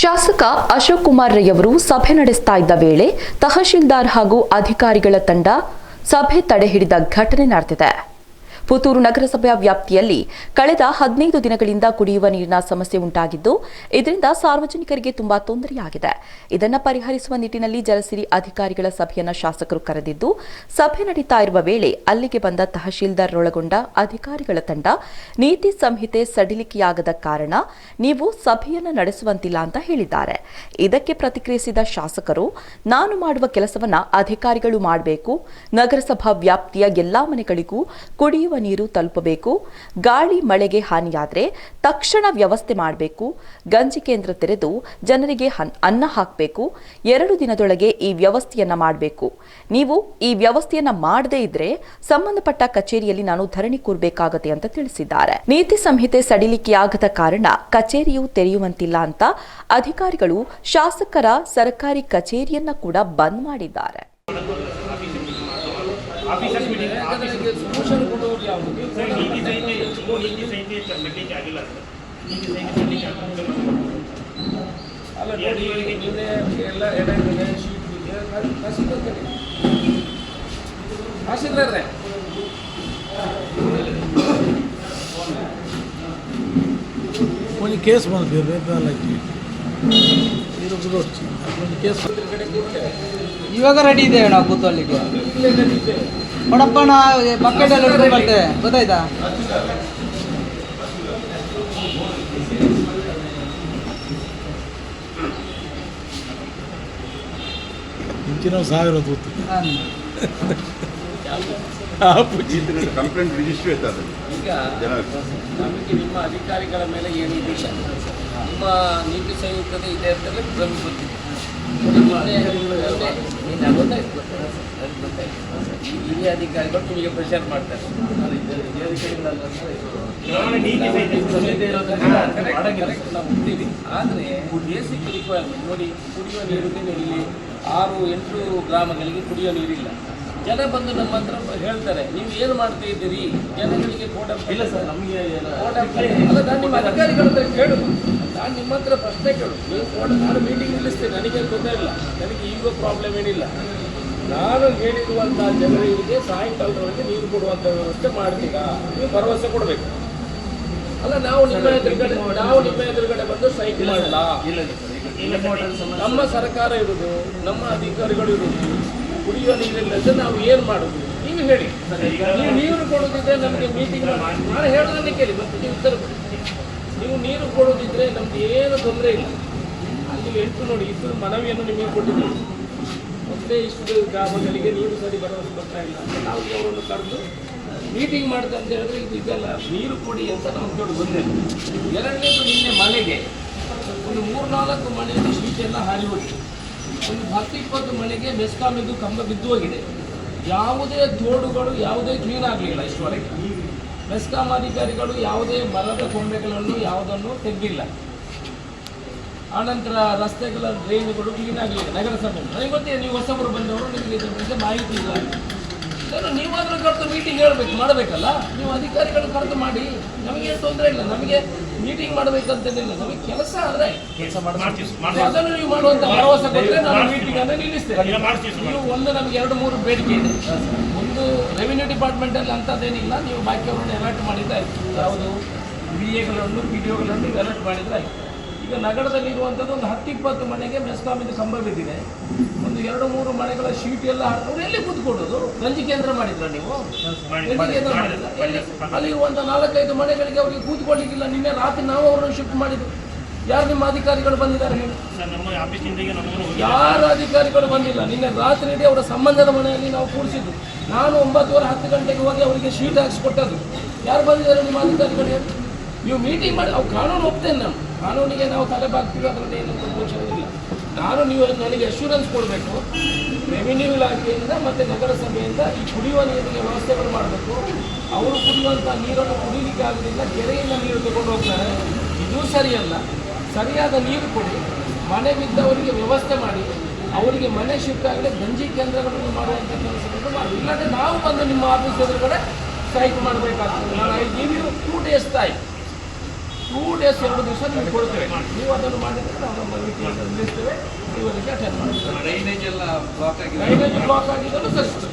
ಶಾಸಕ ಅಶೋಕ್ ಕುಮಾರ್ ರೈ ಅವರು ಸಭೆ ನಡೆಸ್ತಾ ಇದ್ದ ವೇಳೆ ತಹಶೀಲ್ದಾರ್ ಹಾಗೂ ಅಧಿಕಾರಿಗಳ ತಂಡ ಸಭೆ ತಡೆ ಹಿಡಿದ ಘಟನೆ ನಡೆದಿದೆ. ಪುತ್ತೂರು ನಗರಸಭೆಯ ವ್ಯಾಪ್ತಿಯಲ್ಲಿ ಕಳೆದ ಹದಿನೈದು ದಿನಗಳಿಂದ ಕುಡಿಯುವ ನೀರಿನ ಸಮಸ್ಯೆ ಉಂಟಾಗಿದ್ದು, ಇದರಿಂದ ಸಾರ್ವಜನಿಕರಿಗೆ ತುಂಬಾ ತೊಂದರೆಯಾಗಿದೆ. ಇದನ್ನು ಪರಿಹರಿಸುವ ನಿಟ್ಟಿನಲ್ಲಿ ಜಲಸಿರಿ ಅಧಿಕಾರಿಗಳ ಸಭೆಯನ್ನು ಶಾಸಕರು ಕರೆದಿದ್ದು, ಸಭೆ ನಡೀತಾ ಇರುವ ವೇಳೆ ಅಲ್ಲಿಗೆ ಬಂದ ತಹಶೀಲ್ದಾರ್ ಒಳಗೊಂಡ ಅಧಿಕಾರಿಗಳ ತಂಡ ನೀತಿ ಸಂಹಿತೆ ಸಡಿಲಿಕೆಯಾಗದ ಕಾರಣ ನೀವು ಸಭೆಯನ್ನು ನಡೆಸುವಂತಿಲ್ಲ ಅಂತ ಹೇಳಿದ್ದಾರೆ. ಇದಕ್ಕೆ ಪ್ರತಿಕ್ರಿಯಿಸಿದ ಶಾಸಕರು, ನಾನು ಮಾಡುವ ಕೆಲಸವನ್ನ ಅಧಿಕಾರಿಗಳು ಮಾಡಬೇಕು. ನಗರಸಭಾ ವ್ಯಾಪ್ತಿಯ ಎಲ್ಲಾ ಮನೆಗಳಿಗೂ ಕುಡಿಯುವ ನೀರು ತಲುಪಬೇಕು, ಗಾಳಿ ಮಳೆಗೆ ಹಾನಿಯಾದರೆ ತಕ್ಷಣ ವ್ಯವಸ್ಥೆ ಮಾಡಬೇಕು, ಗಂಜಿ ಕೇಂದ್ರ ತೆರೆದು ಜನರಿಗೆ ಅನ್ನ ಹಾಕಬೇಕು, ಎರಡು ದಿನದೊಳಗೆ ಈ ವ್ಯವಸ್ಥೆಯನ್ನ ಮಾಡಬೇಕು. ನೀವು ಈ ವ್ಯವಸ್ಥೆಯನ್ನ ಮಾಡದೇ ಇದ್ರೆ ಸಂಬಂಧಪಟ್ಟ ಕಚೇರಿಯಲ್ಲಿ ನಾನು ಧರಣಿ ಕೂರಬೇಕಾಗತ್ತೆ ಅಂತ ತಿಳಿಸಿದ್ದಾರೆ. ನೀತಿ ಸಂಹಿತೆ ಸಡಿಲಿಕೆಯಾಗದ ಕಾರಣ ಕಚೇರಿಯು ತೆರೆಯುವಂತಿಲ್ಲ ಅಂತ ಅಧಿಕಾರಿಗಳು ಶಾಸಕರ ಸರ್ಕಾರಿ ಕಚೇರಿಯನ್ನ ಕೂಡ ಬಂದ್ ಮಾಡಿದ್ದಾರೆ. ಸೊಲ್ಯೂಷನ್ ಕೊಡೋರು ಯಾವುದು ಸರ್ ನೀತಿ ಸಂಹಿತೆ ಓ ನೀತಿ ಸಂಹಿತೆ ಬರ್ಲಿಕ್ಕೆ ಆಗಿಲ್ಲ ಸರ್ ನೀತಿ ಸಂಹಿತೆ ಬರ್ಲಿಕ್ಕೆ ಆಗಿಲ್ಲ ಅಲ್ಲ ನೋಡಿ ಇವರಿಗೆ ನಿನ್ನೆ ಎಲ್ಲ ಏನೇನಿದೆ ಶೀಟ್ ಇದೆ ತಹಸೀಲ್ದಾರ್ ತಹಸೀಲ್ದಾರ್ರೆ ಒಂದು ಕೇಸ್ ಬಂದಿದೆ ಬೇಕಾಗಿ ಇವಾಗ ರೆಡಿ ಇದೆ ಅಣ್ಣ ಕೂತಲ್ಲಿಗೆ ನೋಡಪ್ಪ ಬಕೆಟ್ ಎಲ್ಲ ಹಿಡ್ಕೊಂಡು ಬರ್ತೇವೆ ಗೊತ್ತಾಯ್ತಾ? ಸಾವಿರ ಕಂಪ್ಲೇಂಟ್ ರಿಜಿಸ್ಟರ್ ನಿಮ್ಮ ಅಧಿಕಾರಿಗಳ ಮೇಲೆ ಏನು ನಿಮ್ಮ ನೀತಿ ಸಂಯುಕ್ತತೆ ಇದೆ ಹಿರಿಯ ಅಧಿಕಾರಿಗಳು ನಿಮಗೆ ಪ್ರೆಷರ್ ಮಾಡ್ತಾರೆ. ನಾನು ಹಿರಿಯ ಮಾಡಂಗಿಲ್ಲ. ನಾವು. ಆದರೆ ಬೇಸಿಕ್ ರಿಕ್ವೈರ್ಮೆಂಟ್ ನೋಡಿ ಕುಡಿಯುವ ನೀರಿಗೆ ಇಲ್ಲಿ. ಆರು ಎಂಟು ಗ್ರಾಮಗಳಿಗೆ ಕುಡಿಯೋ ನೀರಿಲ್ಲ ಜನ ಬಂದು ನಮ್ಮ ಹತ್ರ ಹೇಳ್ತಾರೆ ನೀವು ಏನು ಮಾಡ್ತಾ ಇದ್ದೀರಿ? ಜನಗಳಿಗೆ ಕೋಟ ಇಲ್ಲ ಸರ್ ನಮಗೆ ಅಲ್ಲ ನಾನು ನಿಮ್ಮ ಅಧಿಕಾರಿಗಳ ಹತ್ರ ಕೇಳು. ನಾನು ನಿಮ್ಮ ಹತ್ರ ಪ್ರಶ್ನೆ ಕೇಳು. ನೀವು ಕೋಟ ನಾನು ಮೀಟಿಂಗ್ ನಿಲ್ಲಿಸ್ತೇನೆ. ನನಗೆ ಗೊತ್ತಿಲ್ಲ ನನಗೆ ಈಗ ಪ್ರಾಬ್ಲಮ್ ಏನಿಲ್ಲ. ನಾನು ಹೇಳಿರುವಂಥ ಜನರಿಗೆ ಸಾಯಂಕಾಲದವರೆಗೆ ನೀರು ಕೊಡುವಂಥ ವ್ಯವಸ್ಥೆ ಮಾಡ್ತೀರಾ ನೀವು ಭರವಸೆ ಕೊಡಬೇಕು. ಅಲ್ಲ ನಾವು ನಿಮ್ಮ ಎದುರುಗಡೆ ನಾವು ನಿಮ್ಮ ಎದುರುಗಡೆ ಬಂದು ಸ್ಟ್ರೈಕ್ ಮಾಡಲ್ಲ ನಮ್ಮ ಸರ್ಕಾರ ಇರುವುದು ನಮ್ಮ ಅಧಿಕಾರಿಗಳು ಇರುವುದು ಕುಡಿಯುವ ನೀರಿಲ್ಲದೆ ನಾವು ಏನು ಮಾಡುದು ನೀವು ಹೇಳಿ. ನೀವು ನೀರು ಕೊಡುದಿದ್ರೆ ನಮಗೆ ಮೀಟಿಂಗ್ ನಾನು ಹೇಳೋದನ್ನ ಕೇಳಿ ಮತ್ತೆ ನೀವು ಉತ್ತರ ಕೊಡಿ. ನೀವು ನೀರು ಕೊಡುದಿದ್ರೆ ನಮ್ಗೆ ಏನು ತೊಂದರೆ ಇಲ್ಲ. ಅಲ್ಲಿ ಎಂಟು ನೋಡಿ ಇಬ್ಬರು ಮನವಿಯನ್ನು ನಿಮಗೆ ಕೊಟ್ಟಿದ್ದೀವಿ. ಮೊದಲೇ ಇಷ್ಟು ಗ್ರಾಮಗಳಿಗೆ ನೀರು ಸರಿ ಭರವಸೆ ಬರ್ತಾ ಇಲ್ಲ. ಅಂತ ನಾವು ಅವರನ್ನು ಕರೆದು ಮೀಟಿಂಗ್ ಮಾಡ್ತಾ ಅಂತ ಹೇಳಿದ್ರೆ ಇದು ಇದೆಲ್ಲ ನೀರು ಕೊಡಿ ಅಂತ ನಮ್ಗೆ ದೊಡ್ಡ ಬಂದೆ. ಎರಡನೇದು ನಿನ್ನೆ ಮಳೆಗೆ. ಒಂದು ಮೂರ್ನಾಲ್ಕು ಮನೆಯಲ್ಲಿ ಶೀಟ್ ಎಲ್ಲ ಹಾರಿ ಹೋಗಿದೆ ಒಂದು ಹತ್ತು ಇಪ್ಪತ್ತು ಮನೆಗೆ ಮೆಸ್ಕಾಮಿದ್ದು ಕಂಬ ಬಿದ್ದು ಹೋಗಿದೆ. ಯಾವುದೇ ತೋಡುಗಳು ಯಾವುದೇ ಕ್ಲೀನ್ ಆಗಲಿಲ್ಲ ಇಷ್ಟವರೆಗೆ. ಮೆಸ್ಕಾಂ ಅಧಿಕಾರಿಗಳು ಯಾವುದೇ ಮರದ ಕೊಂಬೆಗಳನ್ನು ಯಾವುದನ್ನು ತೆಗೆದಿಲ್ಲ. ಆನಂತರ ರಸ್ತೆಗಳ ಡ್ರೈನ್ಗಳು ಕ್ಲೀನ್ ಆಗಲಿಲ್ಲ. ನಗರಸಭೆ. ನನಗೆ ಗೊತ್ತಿದೆ ನೀವು ಹೊಸಬರು ಬಂದವರು ನಿಮಗೆ ಇದ್ರ ಬಗ್ಗೆ ಮಾಹಿತಿ ಇಲ್ಲ. ಇದನ್ನು ನೀವಾದರೂ ಕರೆದು ಮೀಟಿಂಗ್ ಹೇಳ್ಬೇಕು ಮಾಡಬೇಕಲ್ಲ? ನೀವು ಅಧಿಕಾರಿಗಳು ಕರೆದು ಮಾಡಿ. ನಮಗೇನು ತೊಂದರೆ ಇಲ್ಲ. ನಮಗೆ ಮೀಟಿಂಗ್ ಮಾಡಬೇಕಂತೇನಿಲ್ಲ ನಮಗೆ ಕೆಲಸ ಆದರೆ ಕೆಲಸ ಅದನ್ನು ನೀವು ಮಾಡುವಂತ ಭರವಸೆ ಕೊಟ್ಟರೆ ನಾನು ಮೀಟಿಂಗ್ ಅನ್ನು ನಿಲ್ಲಿಸ್ತೇನೆ. ನೀವು ಒಂದು ನಮಗೆ ಎರಡು ಮೂರು ಬೇಡಿಕೆ ಇದೆ. ಒಂದು ರೆವಿನ್ಯೂ ಡಿಪಾರ್ಟ್ಮೆಂಟಲ್ಲಿ ಅಂಥದ್ದೇನಿಲ್ಲ. ನೀವು ಬಾಕಿಯವರನ್ನು ಅಲರ್ಟ್ ಮಾಡಿದ್ರೆ ಆಯಿತು. ಯಾವುದು ಬಿ ಎಗಳನ್ನು ಪಿ ಡಿ ಒಗಳನ್ನು ಅಲರ್ಟ್ ಮಾಡಿದ್ರೆ ಆಯ್ತು. ಈಗ ನಗರದಲ್ಲಿ ಇರುವಂಥದ್ದು ಒಂದು ಹತ್ತು ಇಪ್ಪತ್ತು ಮನೆಗೆ ಮೆಸ್ಕಾಮಿಂದ ಕಂಬ ಬಿದ್ದಿದೆ. ಒಂದು ಎರಡು ಮೂರು ಮನೆಗಳ ಶೀಟ್ ಎಲ್ಲ ಹಾಕೊಂಡು ಎಲ್ಲಿ ಕೂತ್ಕೊಳ್ಳೋದು? ಗಂಜಿ ಕೇಂದ್ರ ಮಾಡಿದ್ರ ನೀವು? ಗಂಜಿ ಕೇಂದ್ರ ಮಾಡಿಲ್ಲ ಅಲ್ಲಿ ನಾಲ್ಕೈದು ಮನೆಗಳಿಗೆ ಅವರಿಗೆ ಕೂತ್ಕೊಳ್ಳಿಕ್ಕಿಲ್ಲ. ನಿನ್ನೆ ರಾತ್ರಿ ನಾವು ಅವರನ್ನು ಶಿಫ್ಟ್ ಮಾಡಿದ್ರು ಯಾರು ನಿಮ್ಮ ಅಧಿಕಾರಿಗಳು ಬಂದಿದ್ದಾರೆ ಹೇಳಿ? ಯಾರು ಅಧಿಕಾರಿಗಳು ಬಂದಿಲ್ಲ. ನಿನ್ನೆ ರಾತ್ರಿ ಇಡೀ ಅವರ ಸಂಬಂಧದ ಮನೆಯಲ್ಲಿ ನಾವು ಕೂರಿಸಿದ್ದು. ನಾನು ಒಂಬತ್ತುವರೆ ಹತ್ತು ಗಂಟೆಗೆ ಹೋಗಿ ಅವರಿಗೆ ಶೀಟ್ ಹಾಕ್ಸ್ಕೊಟ್ಟದ್ದು. ಯಾರು ಬಂದಿದ್ದಾರೆ ನಿಮ್ಮ ಅಧಿಕಾರಿಗಳು ಹೇಳಿ? ನೀವು ಮೀಟಿಂಗ್ ಮಾಡಿ ಅವ್ರು ಕಾನೂನು ಒಪ್ತೇನೆ ನಾನು. ಕಾನೂನಿಗೆ ನಾವು ತಲೆ ಬಾಕ್ತೀವಿ ಅದರಲ್ಲಿ ಏನು ದೋಷ ಇಲ್ಲ ನಾನು ನೀವು ನನಗೆ ಅಶ್ಯೂರೆನ್ಸ್ ಕೊಡಬೇಕು ರೆವಿನ್ಯೂ ಇಲಾಖೆಯಿಂದ ಮತ್ತು ನಗರಸಭೆಯಿಂದ ಈ ಕುಡಿಯುವ ನೀರಿಗೆ ವ್ಯವಸ್ಥೆಗಳು ಮಾಡಬೇಕು. ಅವರು ಕುಡಿಯುವಂಥ ನೀರನ್ನು ಕುಡಿಯಲಿಕ್ಕೆ ಆಗೋದಿಲ್ಲ, ಕೆರೆಯಿಂದ ನೀರು ತಗೊಂಡು ಹೋಗ್ತಾರೆ. ಇದು ಸರಿಯಲ್ಲ. ಸರಿಯಾದ ನೀರು ಕೊಡಿ. ಮನೆ ಬಿದ್ದವರಿಗೆ ವ್ಯವಸ್ಥೆ ಮಾಡಿ. ಅವರಿಗೆ ಮನೆ ಶಿಫ್ಟ್ ಆಗಲಿ, ಗಂಜಿ ಕೇಂದ್ರಗಳನ್ನು ಮಾಡುವಂಥ ಕೆಲಸಗಳನ್ನು ಮಾಡಿ. ಇಲ್ಲಾಂದರೆ ನಾವು ಬಂದು ನಿಮ್ಮ ಆಫೀಸ್ ಎದುರುಗಡೆ ಸ್ಟ್ರೈಕ್ ಮಾಡಬೇಕಾಗ್ತದೆ. ನಾನು you two days time two days ಎರಡು ದಿವಸ ನೀವು ಕೊಡ್ತೇವೆ. ನೀವು ಅದನ್ನು ಮಾಡಿದರೆ ನಾವು ನಮ್ಮ ವೀಕೆಂಡ್ ನಿಲ್ಲಿಸ್ತೇವೆ. ನೀವು ಅದಕ್ಕೆ ಅಟೆಂಡ್ ಮಾಡ್ತೇವೆ. ಡ್ರೈನೇಜ್ ಎಲ್ಲ ಬ್ಲಾಕ್ ಆಗಿದೆ ಡ್ರೈನೇಜ್ ಬ್ಲಾಕ್ ಆಗಿದ್ದನ್ನು ಸರಿಸ್ತೇವೆ